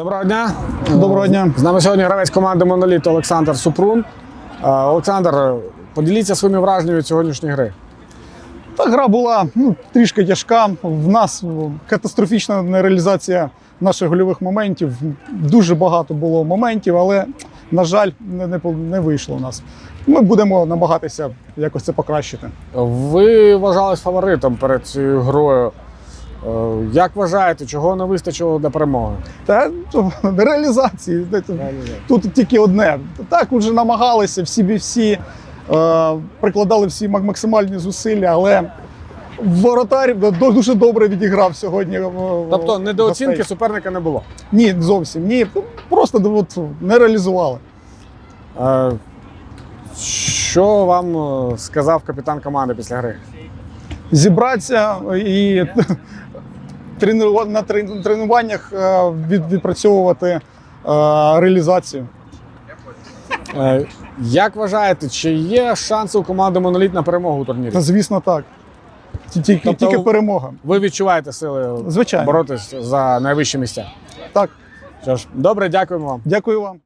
Доброго дня. Доброго дня. З нами сьогодні гравець команди Моноліт Олександр Супрун. Олександр, поділіться своїми враженнями від сьогоднішньої гри. Та гра була ну, трішки тяжка. В нас катастрофічна нереалізація наших гольових моментів. Дуже багато було моментів, але, на жаль, не, не, не вийшло у нас. Ми будемо намагатися якось це покращити. Ви вважались фаворитом перед цією грою. Е, Як вважаєте, чого не вистачило для перемоги? Та то, реалізації. Тут тільки одне. Так, вже намагалися, всі всі е, прикладали всі максимальні зусилля, але воротар дуже добре відіграв сьогодні. е, Тобто недооцінки суперника не було. Ні, зовсім ні. Просто от, не реалізували. Що вам сказав капітан команди після гри? Зібратися і на тренуваннях е, відпрацьовувати е, реалізацію. Е, Як вважаєте, чи є шанси у команди Моноліт на перемогу у турнірі? Та, звісно, так. Тільки, Тобто- тільки перемога. Ви відчуваєте сили Звичайно. боротись за найвищі місця? Так, Що ж, добре, дякуємо вам. дякую вам.